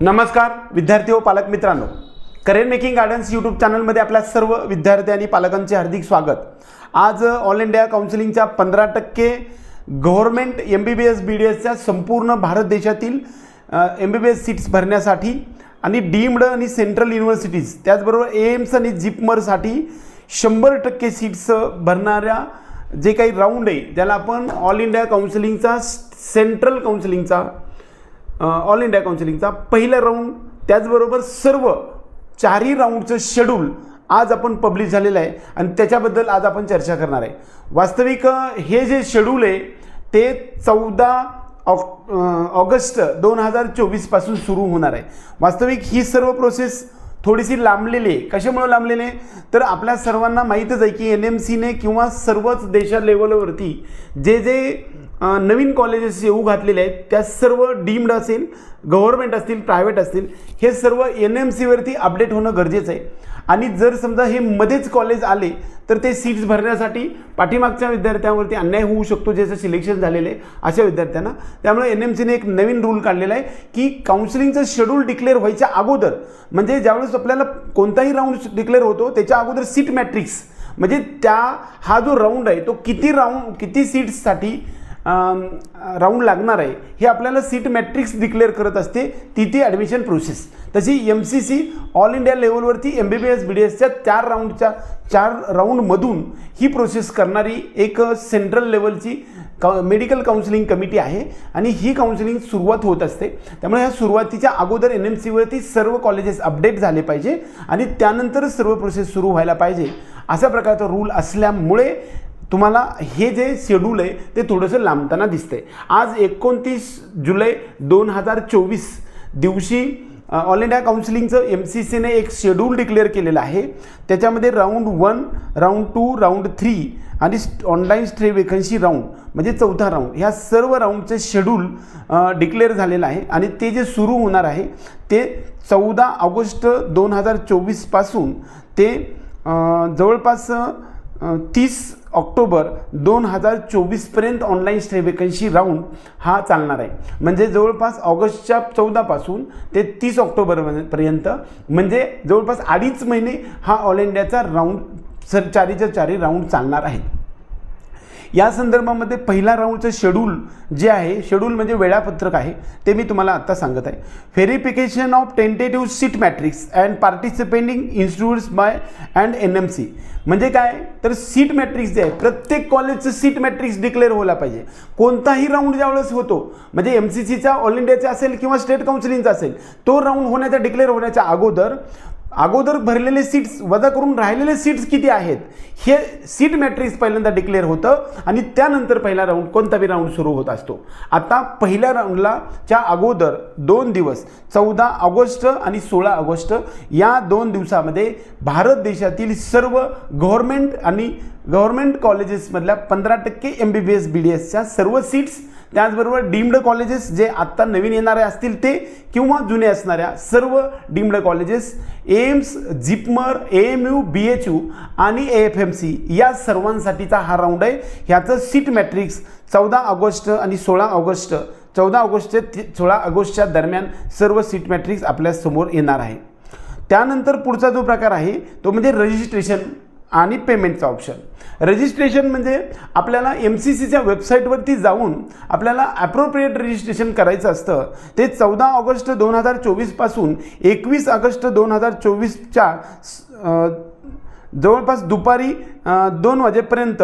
नमस्कार विद्यार्थी व पालक मित्रांनो. करिअर मेकिंग गार्डन्स यूट्यूब चॅनलमध्ये आपल्या सर्व विद्यार्थी आणि पालकांचे हार्दिक स्वागत. आज ऑल इंडिया काउन्सिलिंगच्या पंधरा टक्के government M B B S B D एसच्या संपूर्ण भारत देशातील M B B S seats भरण्यासाठी आणि डीम्ड आणि सेंट्रल युनिव्हर्सिटीज त्याचबरोबर एम्स आणि जिपमरसाठी शंभर टक्के सीट्स भरणाऱ्या जे काही राऊंड आहे ज्याला आपण ऑल इंडिया काउन्सिलिंगचा सेंट्रल काउन्सिलिंगचा ऑल इंडिया काउन्सिलिंगचा पहिला राऊंड त्याचबरोबर सर्व चारही राऊंडचं शेड्यूल आज आपण पब्लिश झालेलं आहे आणि त्याच्याबद्दल आज आपण चर्चा करणार आहे. वास्तविक हे जे शेड्यूल आहे ते चौदा ऑक ऑगस्ट दोन हजार चोवीसपासून सुरू होणार आहे. वास्तविक ही सर्व प्रोसेस थोडीशी लांबलेली आहे. कशामुळे लांबलेली आहे? तर आपल्या सर्वांना माहीतच आहे की एन एम सीने किंवा सर्वच देशा लेवलवरती जे जे नवीन कॉलेजेस येऊ घातलेले आहेत. त्या सर्व डीम्ड असेल गव्हर्मेंट असतील प्रायव्हेट असतील हे सर्व एन एम सीवरती अपडेट होणं गरजेचं आहे. आणि जर समजा हे मध्येच कॉलेज आले तर ते सीट्स भरण्यासाठी पाठीमागच्या विद्यार्थ्यांवरती अन्याय होऊ शकतो ज्याचं सिलेक्शन झालेलं आहे अशा विद्यार्थ्यांना. त्यामुळे एन एम सीने एक नवीन रूल काढलेला आहे की काउन्सिलिंगचं शेड्यूल डिक्लेअर व्हायच्या अगोदर म्हणजे ज्यावेळेस आपल्याला कोणताही राऊंड डिक्लेअर होतो त्याच्या अगोदर सीट मॅट्रिक्स म्हणजे त्या हा जो राऊंड आहे तो किती राऊंड किती सीट्ससाठी राऊंड लागणार आहे. हे आपल्याला सीट मॅट्रिक्स डिक्लेअर करत असते. तिथे ॲडमिशन प्रोसेस तशी M C C all India लेवलवरती M B B S B D एसच्या चार राऊंडच्या चार राऊंडमधून ही प्रोसेस करणारी एक सेंट्रल लेवलची का मेडिकल काउन्सिलिंग कमिटी आहे. आणि ही काउन्सिलिंग सुरुवात होत असते. त्यामुळे ह्या सुरुवातीच्या अगोदर एन एम सीवरती सर्व कॉलेजेस अपडेट झाले पाहिजे. आणि त्यानंतरच सर्व प्रोसेस सुरू व्हायला पाहिजे. अशा प्रकारचा रूल असल्यामुळे तुम्हाला हे जे शेड्यूल आहे ते थोडंसं लांबताना दिसतंय. आज एकोणतीस जुलै दोन हजार चोवीस दिवशी ऑल इंडिया काउन्सिलिंगचं एम सी सीने एक शेड्यूल डिक्लेअर केलेलं आहे. त्याच्यामध्ये round one round two round three आणि ऑनलाईन स्ट्रे वेकन्सी राऊंड म्हणजे चौथा राऊंड ह्या सर्व राऊंडचे शेड्यूल डिक्लेअर झालेलं आहे. आणि ते जे सुरू होणार आहे ते चौदा ऑगस्ट दोन हजार चोवीसपासून ते जवळपास तीस ऑक्टोबर दोन हजार चोवीसपर्यंत ऑनलाईन स्टे वेकन्सी राऊंड हा चालणार आहे. म्हणजे जवळपास ऑगस्टच्या चौदापासून ते तीस ऑक्टोबरपर्यंत म्हणजे जवळपास अडीच महिने हा ऑल इंडियाचा राऊंड सर चारीच्या चारी राऊंड चालणार आहे. या संदर्भामध्ये पहिला राऊंडचं शेड्यूल जे आहे शेड्यूल म्हणजे वेळापत्रक आहे ते मी तुम्हाला आत्ता सांगत आहे. Verification of tentative seat matrix and participating institutes by and N M C म्हणजे काय? तर सीट मॅट्रिक्स जे आहे प्रत्येक कॉलेजचं सीट मॅट्रिक्स डिक्लेअर व्हायला पाहिजे. कोणताही राऊंड ज्यावेळेस होतो म्हणजे एम सी सीचा ऑल इंडियाचा असेल किंवा स्टेट काउन्सिलिंगचा असेल तो राऊंड होण्याचा डिक्लेअर होण्याच्या अगोदर अगोदर भरलेले सीट्स वजा करून राहिलेले सीट्स किती आहेत? हे सीट मॅट्रिक्स पहिल्यांदा डिक्लेअर होतं आणि त्यानंतर पहिला राऊंड कोणता बी राऊंड सुरू होत असतो. आता पहिल्या राऊंडला च्या अगोदर दोन दिवस चौदा ऑगस्ट आणि सोळा ऑगस्ट या दोन दिवसामध्ये भारत देशातील सर्व गव्हर्मेंट आणि गव्हर्मेंट कॉलेजेसमधल्या पंधरा टक्के M B B S B D एसच्या सर्व सीट्स त्याचबरोबर डीम्ड कॉलेजेस जे आत्ता नवीन येणारे असतील ते किंवा जुने असणाऱ्या सर्व deemed colleges AIIMS JIPMER A M U B H U आणि ए एफ एम सी या सर्वांसाठीचा हा राऊंड आहे. ह्याचं सीट मॅट्रिक्स चौदा ऑगस्ट आणि सोळा ऑगस्ट चौदा ऑगस्ट ते सोळा ऑगस्टच्या दरम्यान सर्व सीट मॅट्रिक्स आपल्यासमोर येणार आहे. त्यानंतर पुढचा जो प्रकार आहे तो म्हणजे रजिस्ट्रेशन. आणि पेमेंटचा ऑप्शन. रजिस्ट्रेशन म्हणजे आपल्याला एम सी सीच्या वेबसाईटवरती जाऊन आपल्याला ॲप्रोप्रिएट रजिस्ट्रेशन करायचं असतं. ते चौदा ऑगस्ट दोन हजार चोवीसपासून एकवीस ऑगस्ट दोन हजार चोवीसच्या जवळपास दुपारी दोन वाजेपर्यंत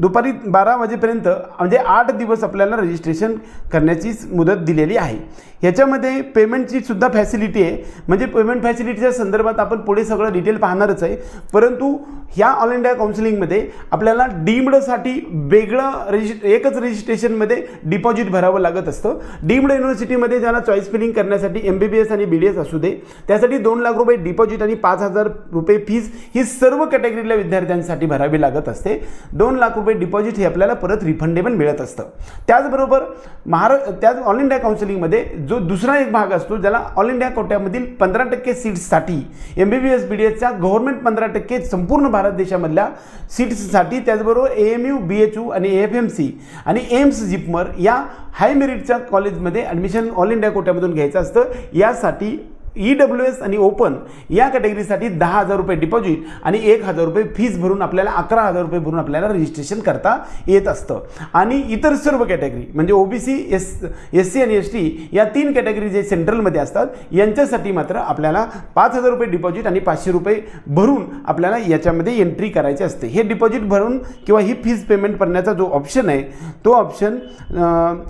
दुपारी बारा वाजेपर्यंत म्हणजे आठ दिवस आपल्याला रजिस्ट्रेशन करण्याची मुदत दिलेली आहे. ह्याच्यामध्ये पेमेंटची सुद्धा फॅसिलिटी आहे. म्हणजे पेमेंट फॅसिलिटीच्या संदर्भात आपण पुढे सगळं डिटेल पाहणारच आहे. परंतु ह्या ऑल इंडिया काउन्सिलिंगमध्ये आपल्याला डीम्डसाठी वेगळं रजिस्ट एकच रजिस्ट्रेशनमध्ये डिपॉझिट भरावं लागत असतं. डीम्ड युनिव्हर्सिटीमध्ये ज्यांना चॉईस फिलिंग करण्यासाठी एम बी बी एस आणि बी डी एस असू दे त्यासाठी दोन लाख रुपये डिपॉझिट आणि पाच हजार रुपये फीज ही सर्व कॅटेगरीतल्या विद्यार्थ्यांसाठी भरावी लागत असते. दोन लाख रुपये रुपये डिपॉझिट हे आपल्याला परत रिफंडेबल मिळत असतं. त्याचबरोबर महारा त्याच ऑल इंडिया काउन्सिलिंगमध्ये जो दुसरा एक भाग असतो ज्याला ऑल इंडिया कोट्यामधील पंधरा टक्के सीट्ससाठी M B B S B D एसच्या गव्हर्नमेंट पंधरा टक्के संपूर्ण भारत देशामधल्या सीट्ससाठी त्याचबरोबर A M U B H U आणि एफ एम सी आणि एम्स जिपमर या हाय मेरिटच्या कॉलेजमध्ये ॲडमिशन ऑल इंडिया कोट्यामधून घ्यायचं असतं. यासाठी ई डब्ल्यू एस आणि ओपन या कॅटेगरीसाठी दहा हजार रुपये डिपॉझिट आणि एक हजार रुपये फीज भरून आपल्याला अकरा हजार रुपये भरून आपल्याला रजिस्ट्रेशन करता येत असतं. आणि इतर सर्व कॅटेगरी म्हणजे ओबीसी एस एस सी आणि एस टी या तीन कॅटेगरी जे सेंट्रलमध्ये असतात यांच्यासाठी मात्र आपल्याला पाच हजार रुपये डिपॉझिट आणि पाचशे रुपये भरून आपल्याला याच्यामध्ये एंट्री करायची असते. हे डिपॉझिट भरून किंवा ही फीज पेमेंट करण्याचा जो ऑप्शन आहे तो ऑप्शन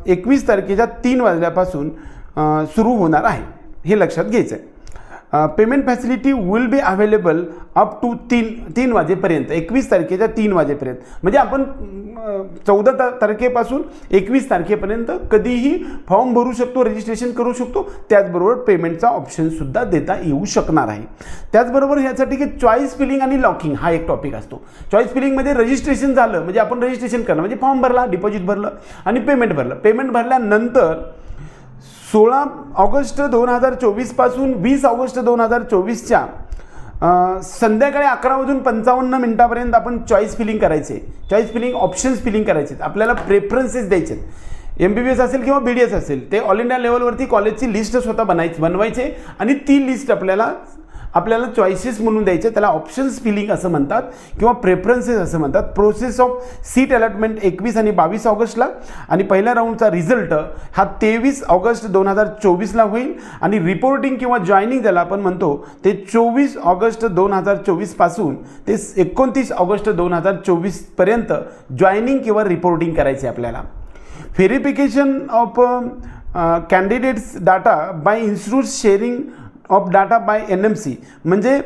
एकवीस तारखेच्या तीन वाजल्यापासून सुरू होणार आहे. हे लक्षात घ्यायचं आहे payment facility will be available up to तीन तीन वाजेपर्यंत एकवीस तारखेच्या तीन वाजेपर्यंत. म्हणजे आपण चौदा ता तारखेपासून एकवीस तारखेपर्यंत कधीही फॉर्म भरू शकतो रजिस्ट्रेशन करू शकतो त्याचबरोबर पेमेंटचा ऑप्शनसुद्धा देता येऊ शकणार आहे. त्याचबरोबर ह्यासाठी की चॉईस फिलिंग आणि लॉकिंग हा एक टॉपिक असतो. चॉईस फिलिंगमध्ये रजिस्ट्रेशन झालं म्हणजे आपण रजिस्ट्रेशन करणं म्हणजे फॉर्म भरला डिपॉझिट भरलं आणि पेमेंट भरलं. पेमेंट भरल्यानंतर सोळा ऑगस्ट दोन हजार चोवीसपासून वीस ऑगस्ट दोन हजार चोवीसच्या संध्याकाळी अकरा वाजून पंचावन्न मिनिटापर्यंत आपण चॉईस फिलिंग करायचे. चॉईस फिलिंग ऑप्शन्स फिलिंग करायचे. आपल्याला प्रेफरन्सेस द्यायचे. एम बी बी एस असेल किंवा बी डी एस असेल ते ऑल इंडिया लेवलवरती कॉलेजची लिस्ट स्वतः बनायची बनवायचे आणि ती लिस्ट आपल्याला आपल्याला चॉईसेस म्हणून द्यायचे त्याला ऑप्शन्स फिलिंग असं म्हणतात किंवा प्रेफरन्सेस असं म्हणतात. प्रोसेस ऑफ सीट अलॉटमेंट एकवीस आणि बावीस ऑगस्टला. आणि पहिल्या राऊंडचा रिझल्ट हा तेवीस ऑगस्ट दोन हजार चोवीसला होईल. आणि रिपोर्टिंग किंवा जॉईनिंग ज्याला आपण म्हणतो ते चोवीस ऑगस्ट दोन हजार चोवीसपासून ते एकोणतीस ऑगस्ट दोन हजार चोवीसपर्यंत जॉईनिंग किंवा रिपोर्टिंग करायचे आपल्याला. Verification of candidates data by institute sharing of data by N M C म्हणजे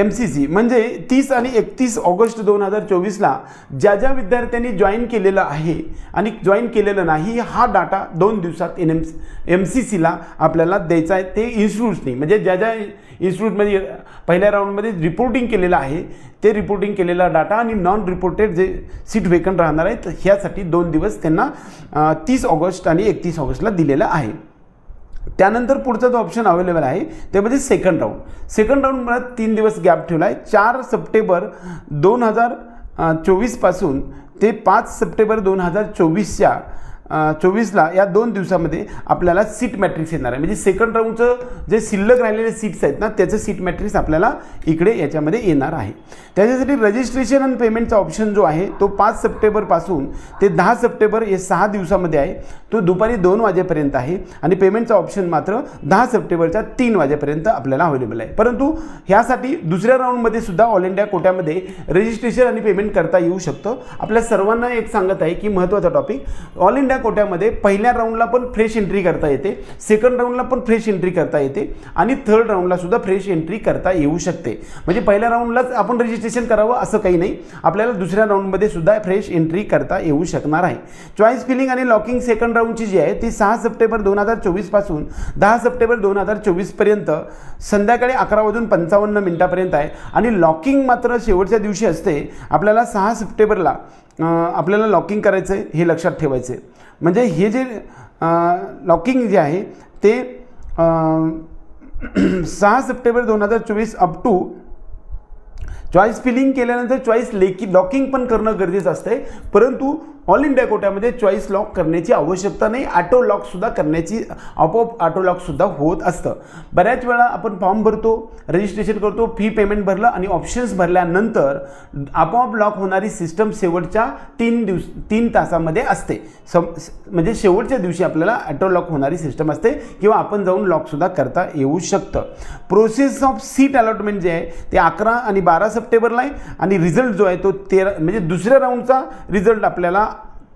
एम सी सी म्हणजे तीस आणि एकतीस ऑगस्ट दोन हजार चोवीसला ज्या ज्या विद्यार्थ्यांनी जॉईन केलेलं आहे आणि जॉईन केलेलं नाही हा डाटा दोन दिवसात एन एम एम सी सीला आपल्याला द्यायचा आहे. ते इन्स्टिट्यूट्सनी म्हणजे ज्या ज्या इन्स्टिट्यूटमध्ये पहिल्या राऊंडमध्ये रिपोर्टिंग केलेलं आहे ते रिपोर्टिंग केलेला डाटा आणि नॉन रिपोर्टेड जे सीट वेकंट राहणार आहेत ह्यासाठी दोन दिवस त्यांना तीस ऑगस्ट आणि एकतीस ऑगस्टला दिलेलं आहे. त्यानंतर पुढचा जो ऑप्शन अवेलेबल आहे ते म्हणजे सेकंड राऊंड सेकंड राऊंडमध्ये तीन दिवस गॅप ठेवला आहे चार सप्टेंबर दोन हजार चोवीसपासून ते पाच सप्टेंबर दोन हजार चोवीसच्या चोवीसला या दोन दिवसामध्ये आपल्याला सीट मॅट्रिक्स येणार आहे. म्हणजे सेकंड राऊंडचं जे शिल्लक राहिलेले सीट्स आहेत ना त्याचं सीट मॅट्रिक्स आपल्याला इकडे याच्यामध्ये येणार आहे. त्याच्यासाठी रजिस्ट्रेशन आणि पेमेंटचा ऑप्शन जो आहे तो पाच सप्टेंबरपासून ते दहा सप्टेंबर हे सहा दिवसामध्ये आहे. तो दुपारी दोन वाजेपर्यंत आहे आणि पेमेंटचा ऑप्शन मात्र दहा सप्टेंबरच्या तीन वाजेपर्यंत आपल्याला अवेलेबल आहे. परंतु ह्यासाठी दुसऱ्या राऊंडमध्ये सुद्धा ऑल इंडिया कोट्यामध्ये रजिस्ट्रेशन आणि पेमेंट करता येऊ शकतं. आपल्या सर्वांना एक सांगत आहे की महत्त्वाचा टॉपिक ऑल इंडिया कोट्यामध्ये पहिल्या राऊंडला पण फ्रेश एंट्री करता येते. सेकंड राऊंडला पण फ्रेश एंट्री करता येते. आणि थर्ड राऊंडला सुद्धा फ्रेश एंट्री करता येऊ शकते. म्हणजे पहिल्या राऊंडलाच आपण रजिस्ट्रेशन करावं असं काही नाही. आपल्याला दुसऱ्या राऊंडमध्ये सुद्धा फ्रेश एंट्री करता येऊ शकणार आहे. चॉईस फिलिंग आणि लॉकिंग सेकंड राऊंडची जी आहे ती सहा सप्टेंबर दोन हजार चोवीसपासून दहा सप्टेंबर दोन हजार चोवीसपर्यंत संध्याकाळी अकरा वाजून पंचावन्न मिनिटापर्यंत आहे. आणि लॉकिंग मात्र शेवटच्या दिवशी असते. आपल्याला सहा सप्टेंबरला आपल्याला लॉकिंग करायचं आहे हे लक्षात ठेवायचं आहे. म्हणजे हे जे लॉकिंग जे आहे ते सहा सप्टेंबर दोन हजार चोवीस अप टू चॉईस फिलिंग केल्यानंतर चॉईस लेकी लॉकिंग पण करणं गरजेचं असते परंतु ऑल इंडिया कोट्यामध्ये चॉईस लॉक करण्याची आवश्यकता नाही ऑटो लॉकसुद्धा करण्याची आपोआप ऑटो लॉकसुद्धा होत असतं. बऱ्याच वेळा आपण फॉर्म भरतो रजिस्ट्रेशन करतो फी पेमेंट भरलं आणि ऑप्शन्स भरल्यानंतर आपोआप लॉक होणारी सिस्टम शेवटच्या तीन दिवस तीन तासामध्ये असते. सम म्हणजे शेवटच्या दिवशी आपल्याला ऑटो लॉक होणारी सिस्टम असते किंवा आपण जाऊन लॉकसुद्धा करता येऊ शकतं. प्रोसेस ऑफ सीट अलॉटमेंट जे आहे ते अकरा आणि बारा सप्टेंबरला आहे आणि रिझल्ट जो आहे तो तेरा म्हणजे दुसऱ्या राऊंडचा रिझल्ट आपल्याला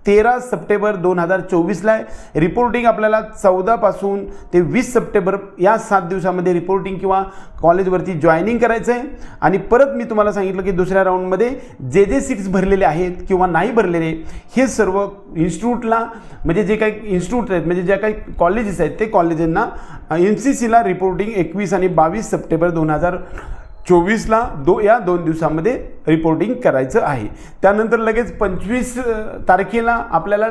तेरा सप्टेंबर दोन हजार चोवीसला आहे. रिपोर्टिंग आपल्याला चौदापासून ते वीस सप्टेंबर या सात दिवसामध्ये रिपोर्टिंग किंवा कॉलेजवरती जॉईनिंग करायचं आहे आणि परत मी तुम्हाला सांगितलं की दुसऱ्या राऊंडमध्ये जे जे सीट्स भरलेले आहेत किंवा नाही भरलेले हे सर्व इन्स्टिट्यूटला म्हणजे जे काही इन्स्टिट्यूट आहेत म्हणजे ज्या काही कॉलेजेस आहेत ते कॉलेजांना एम सी सीला रिपोर्टिंग एकवीस आणि बावीस सप्टेंबर दोन हजार चोवीसला दो या दोन दिवसामध्ये रिपोर्टिंग करायचं आहे. त्यानंतर लगेच पंचवीस तारखेला आपल्याला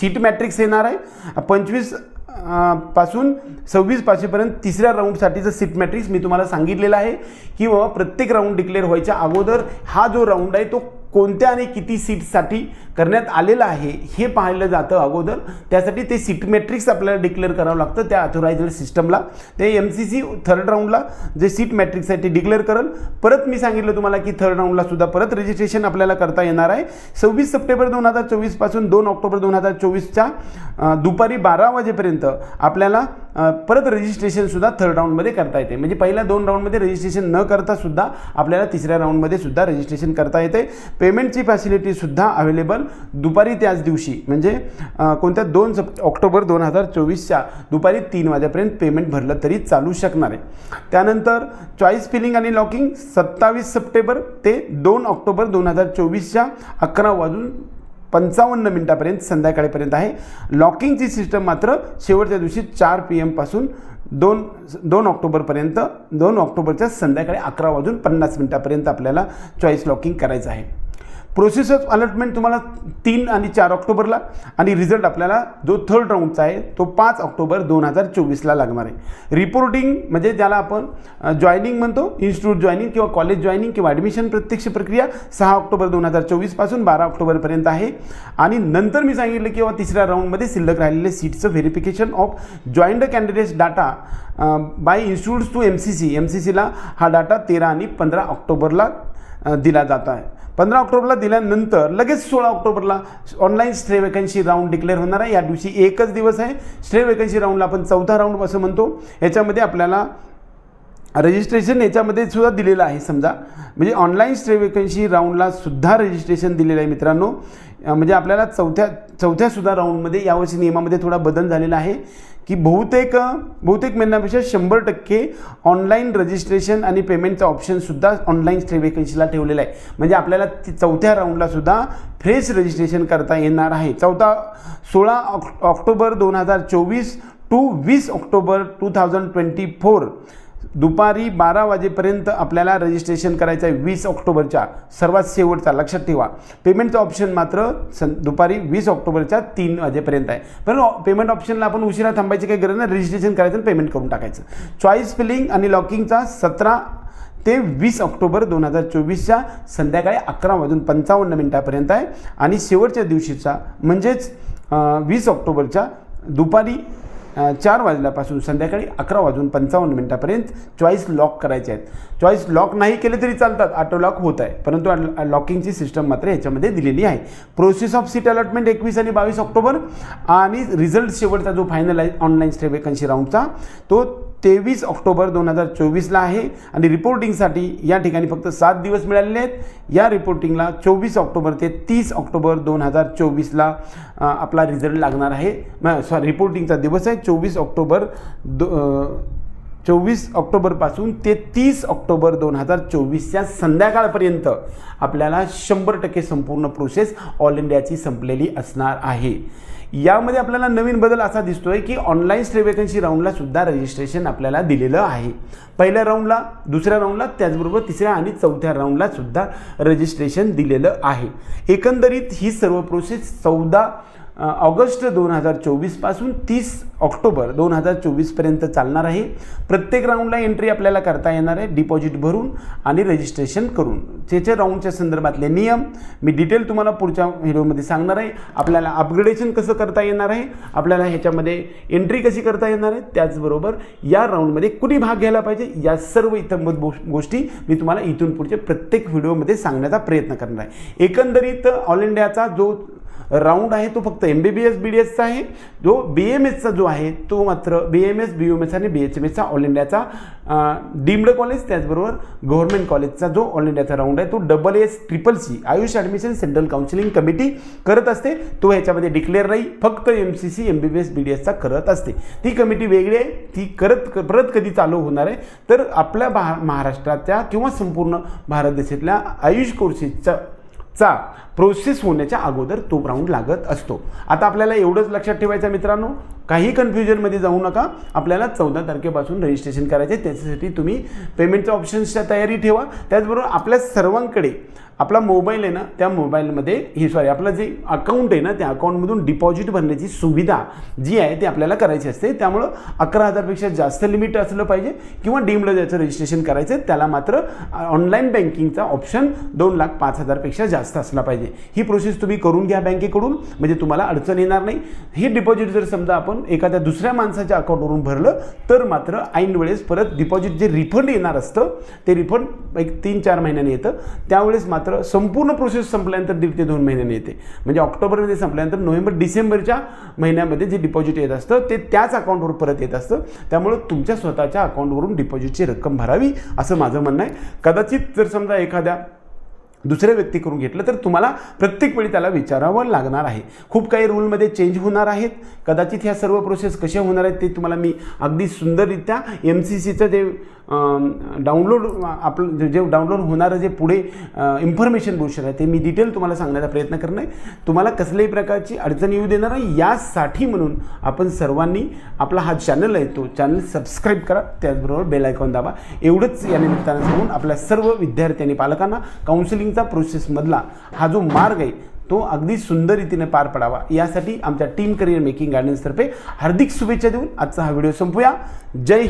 सीट मॅट्रिक्स येणार आहे. पंचवीसपासून सव्वीस पाचशेपर्यंत तिसऱ्या राऊंडसाठीचं सीट मॅट्रिक्स मी तुम्हाला सांगितलेलं आहे की बाबा प्रत्येक राऊंड डिक्लेअर व्हायच्या अगोदर हा जो राऊंड आहे तो कोणत्या आणि किती सीटसाठी करण्यात आलेलं आहे हे पाहिलं जातं अगोदर. त्यासाठी ते सीट मॅट्रिक्स आपल्याला डिक्लेअर करावं लागतं त्या अथोरायझड सिस्टमला ते एम सी सी थर्ड राऊंडला जे सीट मॅट्रिकसाठी डिक्लेअर करेल. परत मी सांगितलं तुम्हाला की थर्ड राऊंडला सुद्धा परत रजिस्ट्रेशन आपल्याला करता येणार आहे. सव्वीस सप्टेंबर दोन हजार चोवीसपासून दोन ऑक्टोबर दोन हजार चोवीसच्या दुपारी बारा वाजेपर्यंत आपल्याला परत रजिस्ट्रेशनसुद्धा थर्ड राऊंडमध्ये करता येते. म्हणजे पहिल्या दोन राऊंडमध्ये रजिस्ट्रेशन न करता सुद्धा आपल्याला तिसऱ्या राऊंडमध्ये सुद्धा रजिस्ट्रेशन करता येते. पेमेंटची फॅसिलिटीसुद्धा अवेलेबल दुपारी त्याच दिवशी. म्हणजे कोणत्या दोन सप ऑक्टोबर दोन हजार चोवीसच्या दुपारी तीन वाजेपर्यंत पेमेंट भरलं तरी चालू शकणार आहे. त्यानंतर चॉईस फिलिंग आणि लॉकिंग सत्तावीस सप्टेंबर ते दोन ऑक्टोबर दोन हजार चोवीसच्या अकरा वाजून पंचावन्न मिनिटापर्यंत संध्याकाळीपर्यंत आहे. लॉकिंगची सिस्टम मात्र शेवटच्या दिवशी चार पी एमपासून दोन दोन ऑक्टोबरपर्यंत दोन ऑक्टोबरच्या संध्याकाळी अकरा वाजून पन्नास मिनिटापर्यंत आपल्याला चॉईस लॉकिंग करायचं आहे. प्रोसेस ऑफ अलॉटमेंट तुम्हाला तीन आणि चार ऑक्टोबरला आणि रिझल्ट आपल्याला जो थर्ड राऊंडचा आहे तो पाच ऑक्टोबर दोन हजार चोवीसला लागणार आहे. रिपोर्टिंग म्हणजे ज्याला आपण जॉईनिंग म्हणतो इन्स्टिट्यूट जॉईनिंग किंवा कॉलेज जॉईनिंग किंवा ॲडमिशन प्रत्यक्ष प्रक्रिया सहा ऑक्टोबर दोन हजार चोवीसपासून बारा ऑक्टोबरपर्यंत आहे. आणि नंतर मी सांगितलं किंवा तिसऱ्या राऊंडमध्ये शिल्लक राहिलेले सीटचं verification of joined candidates data by institutes to M C C M C सीला हा डाटा तेरा आणि पंधरा ऑक्टोबरला दिला जात आहे. पंधरा ऑक्टोबरला दिल्यानंतर लगेच सोळा ऑक्टोबरला online stray vacancy round declare होणार आहे. या दिवशी एकच दिवस आहे. स्ट्रे वेकन्सी राऊंडला आपण चौथा राऊंड असं म्हणतो. याच्यामध्ये आपल्याला रजिस्ट्रेशन याच्यामध्ये सुद्धा दिलेलं आहे समजा. म्हणजे ऑनलाईन स्ट्रे वेकन्सी राऊंडला सुद्धा रजिस्ट्रेशन दिलेलं आहे मित्रांनो. म्हणजे आपल्याला चौथ्या चौथ्या सुद्धा राऊंडमध्ये यावर्षी नियमामध्ये थोडा बदल झालेला आहे. की बहुतेक बहुतेक महिन्यापेक्षा शंभर टक्के ऑनलाईन रजिस्ट्रेशन आणि पेमेंटचा ऑप्शनसुद्धा ऑनलाईन स्टे वेकन्सीला ठेवलेला आहे. म्हणजे आपल्याला ती चौथ्या राऊंडलासुद्धा फ्रेश रजिस्ट्रेशन करता येणार आहे. चौथा सोळा ऑक् ऑक्टोबर दोन हजार चोवीस टू वीस October two thousand twenty four दुपारी बारा वाजेपर्यंत आपल्याला रजिस्ट्रेशन करायचं आहे वीस ऑक्टोबरच्या. सर्वात शेवटचा लक्षात ठेवा. पेमेंटचं ऑप्शन मात्र सं दुपारी वीस ऑक्टोबरच्या तीन वाजेपर्यंत आहे. पण पेमेंट ऑप्शनला आपण उशिरा थांबायची काही गरज नाही रजिस्ट्रेशन करायचं आणि पेमेंट करून टाकायचं. चॉईस फिलिंग आणि लॉकिंगचा सतरा ते वीस ऑक्टोबर दोन हजार चोवीसच्या संध्याकाळी अकरा वाजून पंचावन्न मिनिटापर्यंत आहे. आणि शेवटच्या दिवशीचा म्हणजेच वीस ऑक्टोबरच्या दुपारी चार वाजल्यापासून संध्याकाळी अकरा वाजून पंचावन्न मिनिटापर्यंत चॉईस लॉक करायचे आहेत. चॉईस लॉक नाही केले तरी चालतात ऑटो लॉक होत आहे. परंतु लॉकिंगची सिस्टम मात्र याच्यामध्ये दिलेली आहे. प्रोसेस ऑफ सीट अलॉटमेंट एकवीस आणि बावीस ऑक्टोबर आणि रिझल्ट शेवटचा जो फायनल आहे ऑनलाईन स्टे वेकन्सी राऊंडचा तो तेवीस ऑक्टोबर दोन हजार चोवीसला आहे आणि रिपोर्टिंगसाठी या ठिकाणी फक्त सात दिवस मिळालेले आहेत. या रिपोर्टिंगला चोवीस ऑक्टोबर ते तीस ऑक्टोबर दोन हजार चोवीसला आपला रिझल्ट लागणार आहे. सॉरी रिपोर्टिंगचा दिवस आहे. चोवीस ऑक्टोबर दो चोवीस ऑक्टोबरपासून ते तीस ऑक्टोबर दोन हजार चोवीसच्या संध्याकाळपर्यंत आपल्याला शंभर टक्के संपूर्ण प्रोसेस ऑल इंडियाची संपलेली असणार आहे. यामध्ये आपल्याला नवीन बदल असा दिसतोय की ऑनलाईन स्टे वेकन्सी राऊंडला सुद्धा रजिस्ट्रेशन आपल्याला दिलेलं आहे. पहिल्या राऊंडला दुसऱ्या राऊंडला त्याचबरोबर तिसऱ्या आणि चौथ्या राऊंडला सुद्धा रजिस्ट्रेशन दिलेलं आहे. एकंदरीत ही सर्व प्रोसेस चौदा ऑगस्ट दोन हजार चोवीसपासून तीस ऑक्टोबर दोन हजार चोवीसपर्यंत चालणार आहे. प्रत्येक राऊंडला एंट्री आपल्याला करता येणार आहे. डिपॉझिट भरून आणि रजिस्ट्रेशन करून. त्याच्या राऊंडच्या संदर्भातले नियम मी डिटेल तुम्हाला पुढच्या व्हिडिओमध्ये सांगणार आहे. आपल्याला अपग्रेडेशन कसं करता येणार आहे? आपल्याला ह्याच्यामध्ये एंट्री कशी करता येणार आहे? त्याचबरोबर या राऊंडमध्ये कुणी भाग घ्यायला पाहिजे? या सर्व इतंबत गो- गोष्टी मी तुम्हाला इथून पुढच्या प्रत्येक व्हिडिओमध्ये सांगण्याचा प्रयत्न करणार आहे. एकंदरीत ऑल इंडियाचा जो राऊंड आहे तो फक्त M B B S B D एसचा आहे. जो बी एम एसचा जो आहे तो मात्र B M S B U M S आणि बी एच एम एसचा ऑल इंडियाचा डीम्ड कॉलेज. त्याचबरोबर गव्हर्नमेंट कॉलेजचा जो ऑल इंडियाचा राऊंड आहे तो double S triple C AYUSH admission central counselling committee करत असते. तो ह्याच्यामध्ये डिक्लेअर नाही फक्त M C C M B B S B D एसचा करत असते. ती कमिटी वेगळी आहे. ती करत परत कधी चालू होणार आहे? तर आपल्या भा महाराष्ट्राच्या किंवा संपूर्ण भारत देशातल्या आयुष कोर्सेसचा चा प्रोसेस होण्याच्या अगोदर तो राऊंड लागत असतो. आता आपल्याला एवढंच लक्षात ठेवायचं मित्रांनो काही कन्फ्युजनमध्ये जाऊ नका. आपल्याला चौदा तारखेपासून रजिस्ट्रेशन करायचे त्याच्यासाठी तुम्ही पेमेंटच्या ऑप्शन्सच्या तयारी ठेवा. त्याचबरोबर आपल्या सर्वांकडे आपला मोबाईल आहे ना त्या मोबाईलमध्ये हे सॉरी आपलं जे अकाउंट आहे ना त्या अकाउंटमधून डिपॉझिट भरण्याची सुविधा जी आहे ती आपल्याला करायची असते. त्यामुळं अकरा हजारपेक्षा जास्त लिमिट असलं पाहिजे किंवा डीमला ज्याचं रजिस्ट्रेशन करायचं आहे त्याला मात्र ऑनलाईन बँकिंगचा ऑप्शन दोन लाख पाच हजारपेक्षा जास्त असला पाहिजे. ही प्रोसेस तुम्ही करून घ्या बँकेकडून म्हणजे तुम्हाला अडचण येणार नाही. हे डिपॉझिट जर समजा आपण एखाद्या दुसऱ्या माणसाच्या अकाउंटवरून भरलं तर मात्र ऐन वेळेस परत डिपॉझिट जे रिफंड येणार असतं ते रिफंड एक तीन चार महिन्याने येतं. त्यावेळेस मात्र संपूर्ण प्रोसेस संपल्यानंतर दीड ते दोन महिन्याने येते. म्हणजे ऑक्टोबरमध्ये संपल्यानंतर नोव्हेंबर डिसेंबरच्या महिन्यामध्ये जे डिपॉझिट येत असतं ते त्याच अकाउंटवर परत येत असतं. त्यामुळं तुमच्या स्वतःच्या अकाउंटवरून डिपॉझिटची रक्कम भरावी असं माझं म्हणणं आहे. कदाचित जर समजा एखाद्या दुसऱ्या व्यक्तीकडून घेतलं तर तुम्हाला प्रत्येक वेळी त्याला विचारावं लागणार आहे. खूप काही रूलमध्ये चेंज होणार आहेत. कदाचित ह्या सर्व प्रोसेस कशा होणार आहेत ते तुम्हाला मी अगदी सुंदररित्या एम सी सीचं जे डाउनलोड आपलं जे- जे डाउनलोड होणारं जे पुढे इन्फॉर्मेशन ब्रोशर आहे ते मी डिटेल तुम्हाला सांगण्याचा प्रयत्न करणार आहे. तुम्हाला कसल्याही प्रकारची अडचण येऊ देणार नाही. यासाठी म्हणून आपण सर्वांनी आपला हा चॅनल आहे तो चॅनल सबस्क्राईब करा. त्याचबरोबर बेल आयकॉन दाबा. एवढंच या निमित्तानं सांगून आपल्या सर्व विद्यार्थी आणि पालकांना काउन्सिलिंगचा प्रोसेसमधला हा जो मार्ग आहे तो अगदी सुंदर रीतीने पार पडावा. यासाठी आमच्या टीम करिअर मेकिंग गार्डन्सतर्फे हार्दिक शुभेच्छा देऊन आजचा हा व्हिडिओ संपूया. जय